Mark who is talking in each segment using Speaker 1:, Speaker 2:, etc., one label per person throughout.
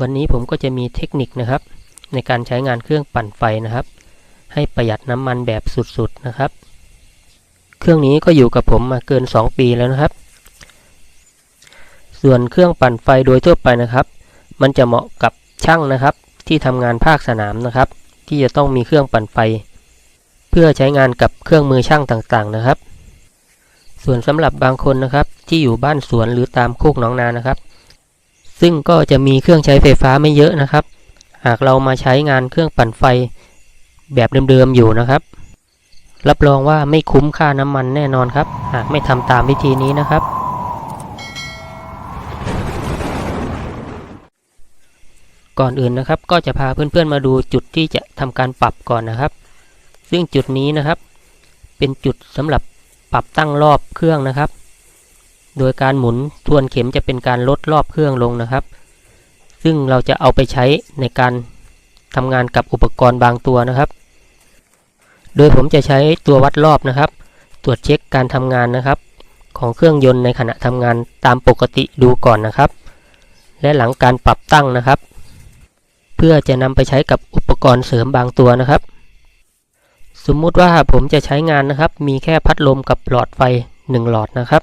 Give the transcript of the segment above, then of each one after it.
Speaker 1: วันนี้ผมก็จะมีเทคนิคนะครับ ในการใช้งานเครื่องปั่นไฟนะครับ ให้ประหยัดน้ำมันแบบสุดๆนะครับ เครื่องนี้ก็อยู่กับผมมาเกิน 2 ปีแล้วนะครับ ส่วนเครื่องปั่นไฟโดยทั่วไปนะครับ มันจะเหมาะกับช่างนะครับ ที่ทำงานภาคสนามนะครับ ที่จะต้องมีเครื่องปั่นไฟ เพื่อใช้งานกับเครื่องมือช่างต่างๆนะครับ ส่วนสำหรับบางคนนะครับ ที่อยู่บ้านสวนหรือตามโคกหนองนานะครับ ซึ่งก็จะมีเครื่องใช้ไฟฟ้าไม่เยอะนะครับ หากเรามาใช้งานเครื่องปั่นไฟแบบเดิมๆอยู่นะครับ รับรองว่าไม่คุ้มค่าน้ำมันแน่นอนครับ หากไม่ทำตามวิธีนี้นะครับ ก่อนอื่นนะครับก็จะพาเพื่อนๆมาดูจุดที่จะทำการปรับก่อนนะครับ ซึ่งจุดนี้นะครับ เป็นจุดสำหรับปรับตั้งรอบเครื่องนะครับ โดยการหมุนทวนเข็มจะเป็นการลดรอบเครื่องลงนะครับ ซึ่งเราจะเอาไปใช้ในการทำงานกับอุปกรณ์บางตัวนะครับ โดยผมจะใช้ตัววัดรอบนะครับ ตรวจเช็คการทำงานนะครับ ของเครื่องยนต์ในขณะทำงานตามปกติดูก่อนนะครับ และหลังการปรับตั้งนะครับ เพื่อจะนำไปใช้กับอุปกรณ์เสริมบางตัวนะครับ สมมุติว่าผมจะใช้งานนะครับ มีแค่พัดลมกับหลอดไฟ 1 หลอดนะครับ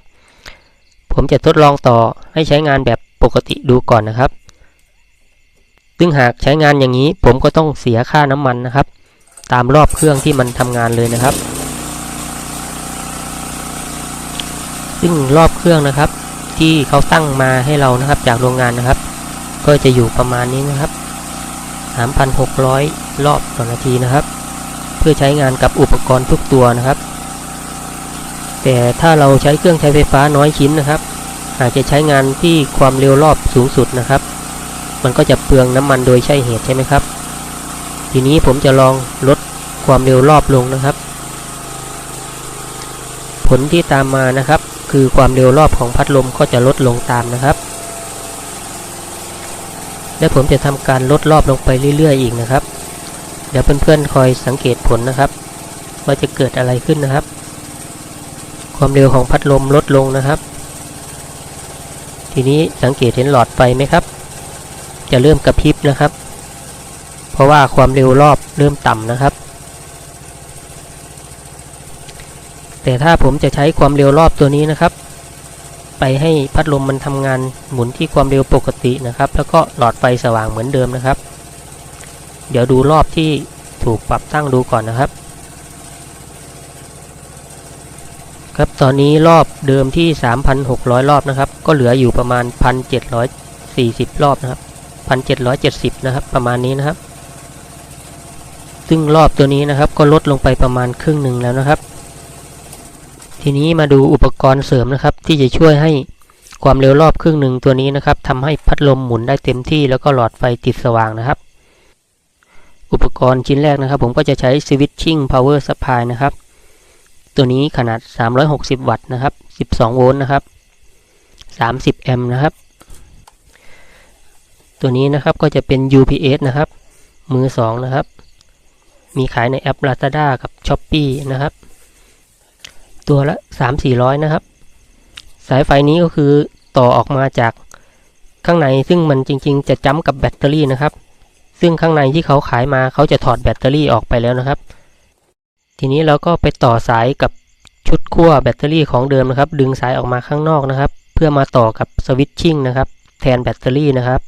Speaker 1: ผมจะทดลองต่อให้ใช้งานแบบปกติดูก่อนนะครับ ซึ่งหากใช้งานอย่างนี้ผมก็ต้องเสียค่าน้ำมันนะครับ ตามรอบเครื่องที่มันทำงานเลยนะครับ ซึ่งรอบเครื่องนะครับ ที่เขาตั้งมาให้เรานะครับจากโรงงานนะครับ ก็จะอยู่ประมาณนี้นะครับ 3,600 รอบต่อนาทีนะครับ เพื่อใช้งานกับอุปกรณ์ทุกตัวนะครับ แต่ถ้าเราใช้เครื่องใช้ไฟฟ้าน้อยชิ้นนะครับ อาจจะใช้งานที่ความเร็วรอบสูงสุดนะครับ มันก็จะเปลืองน้ำมันโดยใช่เหตุใช่ไหมครับ ทีนี้ผมจะลองลดความเร็วรอบลงนะครับ ผลที่ตามมานะครับ คือความเร็วรอบของพัดลมก็จะลดลงตามนะครับ และผมจะทำการลดรอบลงไปเรื่อย ๆ อีกนะครับ เดี๋ยวเพื่อนๆคอยสังเกตผลนะครับ ว่าจะเกิดอะไรขึ้นนะครับ ความเร็วของพัดลมลดลงนะครับ ทีนี้สังเกตเห็นหลอดไฟไหมครับ จะเริ่มกระพริบนะครับ เพราะว่าความเร็วรอบเริ่มต่ำนะครับ แต่ถ้าผมจะใช้ความเร็วรอบตัวนี้นะครับ ไปให้พัดลมมันทำงานหมุนที่ความเร็วปกตินะครับ แล้วก็หลอดไฟสว่างเหมือนเดิมนะครับ เดี๋ยวดูรอบที่ถูกปรับตั้งดูก่อนนะครับ ครับตอนนี้รอบเดิมที่ 3,600 รอบนะครับ ก็เหลืออยู่ประมาณ 1,740 รอบนะครับ 1,770 นะครับ ประมาณนี้นะครับ ซึ่งรอบตัวนี้นะครับ ก็ลดลงไปประมาณครึ่งหนึ่งแล้วนะครับ ทีนี้มาดูอุปกรณ์เสริมนะครับ ที่จะช่วยให้ความเร็วรอบครึ่งหนึ่งตัวนี้นะครับทำให้พัดลมหมุนได้เต็มที่แล้วก็หลอดไฟติดสว่างนะครับ อุปกรณ์ชิ้นแรกนะครับ ผมก็จะใช้ Switching Power Supply นะครับ ตัวนี้ขนาด 360 วัตต์นะครับ 12 โวลต์นะครับ 30 แอมป์นะครับ ตัวนี้นะครับก็จะเป็น UPS นะครับ มือ 2 นะครับ มีขายในแอป Lazada กับ Shopee นะครับ ตัวละ 3-400 นะครับ สายไฟนี้ก็คือต่อออกมาจากข้างในซึ่งมันจริง ๆ จะจ้ำกับแบตเตอรี่นะครับ ซึ่งข้างในที่เขาขายมาเขาจะถอดแบตเตอรี่ออกไปแล้วนะครับ ทีนี้เราก็ไปต่อสายกับชุดขั้วแบตเตอรี่ของเดิมนะครับ ดึงสายออกมาข้างนอกนะครับ เพื่อมาต่อกับสวิตชิ่งนะครับ แทนแบตเตอรี่นะครับ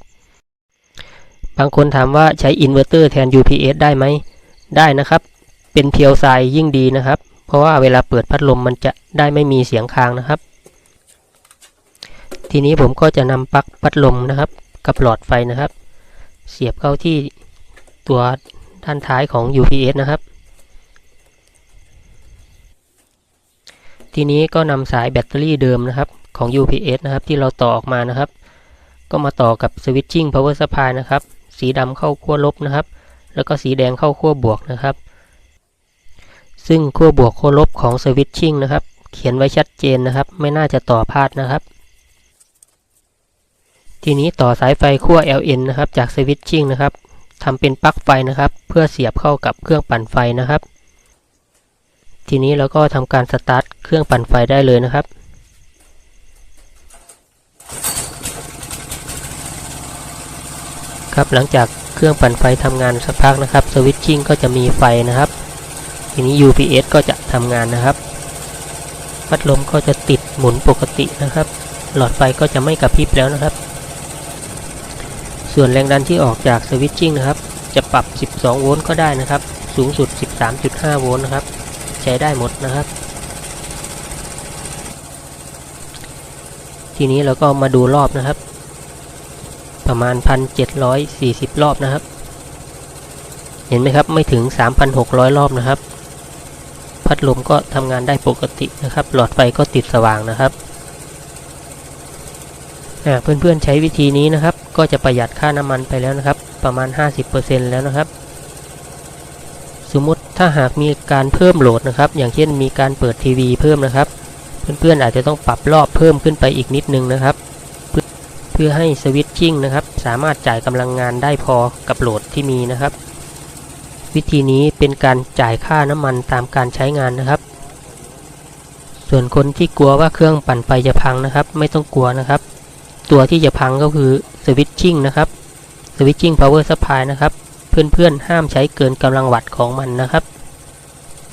Speaker 1: บางคนถามว่าใช้อินเวอร์เตอร์แทน UPS ได้ไหม ได้นะครับ เป็นเพียวไซยิ่งดีนะครับ เพราะว่าเวลาเปิดพัดลมมันจะได้ไม่มีเสียงค้างนะครับ ทีนี้ผมก็จะนำปลั๊กพัดลมนะครับ กับหลอดไฟนะครับ เสียบเข้าที่ตัวด้านท้ายของ UPS นะครับ ทีนี้ก็นำสายแบตเตอรี่เดิมนะครับของ UPS นะครับที่เราต่อออกมานะครับ ก็มาต่อกับ Switching Power Supply นะครับ สีดำเข้าขั้วลบนะครับ แล้วก็สีแดงเข้าขั้วบวกนะครับ ซึ่งขั้วบวกขั้วลบของ Switching นะครับ เขียนไว้ชัดเจนนะครับ ไม่น่าจะต่อพลาดนะครับ ทีนี้ต่อสายไฟขั้ว LN นะครับจาก Switching นะครับทำเป็นปลั๊กไฟนะครับ เพื่อเสียบเข้ากับเครื่องปั่นไฟนะครับ ทีนี้เราก็ทำการสตาร์ทเครื่องปั่นไฟได้เลยนะครับครับหลังจากเครื่องปั่นไฟทำงานสักพักนะครับสวิตชิ่งก็จะมีไฟนะครับ ทีนี้ UPS ก็จะทำงานนะครับพัดลมก็จะติดหมุนปกตินะครับ หลอดไฟก็จะไม่กระพริบแล้วนะครับ ส่วนแรงดันที่ออกจากสวิตชิ่งนะครับ จะปรับ 12 โวลต์ก็ได้นะครับ สูงสุด 13.5 โวลต์นะครับ ใช้ได้หมดนะครับ ทีนี้เราก็มาดูรอบนะครับ ประมาณ 1,740 รอบนะครับ เห็นไหมครับไม่ถึง 3,600 รอบนะครับ พัดลมก็ทำงานได้ปกตินะครับ หลอดไฟก็ติดสว่างนะครับอ่าเพื่อนๆใช้วิธีนี้นะครับ ก็จะประหยัดค่าน้ำมันไปแล้วนะครับ ประมาณ 50%แล้วนะครับ ถ้าหากมีการเพิ่มโหลดนะครับ อย่างเช่นมีการเปิดทีวีเพิ่มนะครับ เพื่อนๆอาจจะต้องปรับรอบเพิ่มขึ้นไปอีกนิดนึงนะครับ เพื่อให้สวิตชิ่งนะครับ สามารถจ่ายกำลังงานได้พอกับโหลดที่มีนะครับ วิธีนี้เป็นการจ่ายค่าน้ำมันตามการใช้งานนะครับ ส่วนคนที่กลัวว่าเครื่องปั่นไฟจะพังนะครับ ไม่ต้องกลัวนะครับ ตัวที่จะพังก็คือสวิตชิ่งนะครับสวิตชิ่งพาวเวอร์ซัพพลายนะครับ เพื่อนๆ ห้ามใช้เกินกำลังวัตต์ของมันนะครับ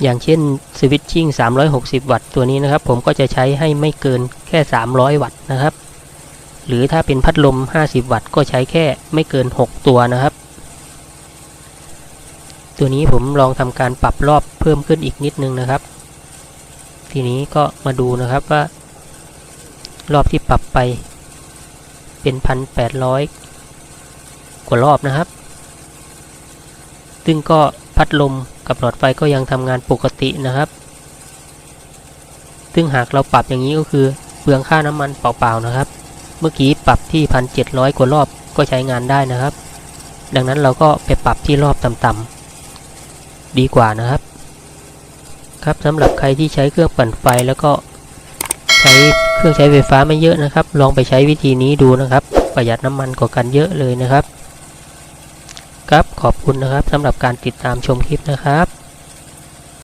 Speaker 1: อย่างเช่นสวิตชิ่ง 360 วัตต์ตัวนี้นะครับ ผมก็จะใช้ให้ไม่เกินแค่ 300 วัตต์นะครับ หรือถ้าเป็นพัดลม 50 วัตต์ก็ใช้แค่ไม่เกิน 6 ตัวนะครับ ตัวนี้ผมลองทำการปรับรอบเพิ่มขึ้นอีกนิดนึงนะครับ ทีนี้ก็มาดูนะครับว่ารอบที่ปรับไปเป็นพันแปดร้อยกว่ารอบนะครับ ซึ่งก็พัดลมกับหลอดไฟก็ยังทำงานปกตินะครับ ซึ่งหากเราปรับอย่างนี้ก็คือเปลืองค่าน้ำมันเปล่าๆนะครับ เมื่อกี้ปรับที่พันเกว่ารอบก็ใช้งานได้นะครับ ดังนั้นเราก็ไปปรับที่รอบต่ำๆดีกว่านะครับ ครับสำหรับใครที่ใช้เครื่องปั่นไฟแล้วก็ใช้เครื่องใช้ไฟฟ้าไม่เยอะนะครับ ลองไปใช้วิธีนี้ดูนะครับ ประหยัดน้ำมันกว่ากันเยอะเลยนะครับ ครับขอบคุณนะครับสำหรับการติดตามชมคลิปนะครับ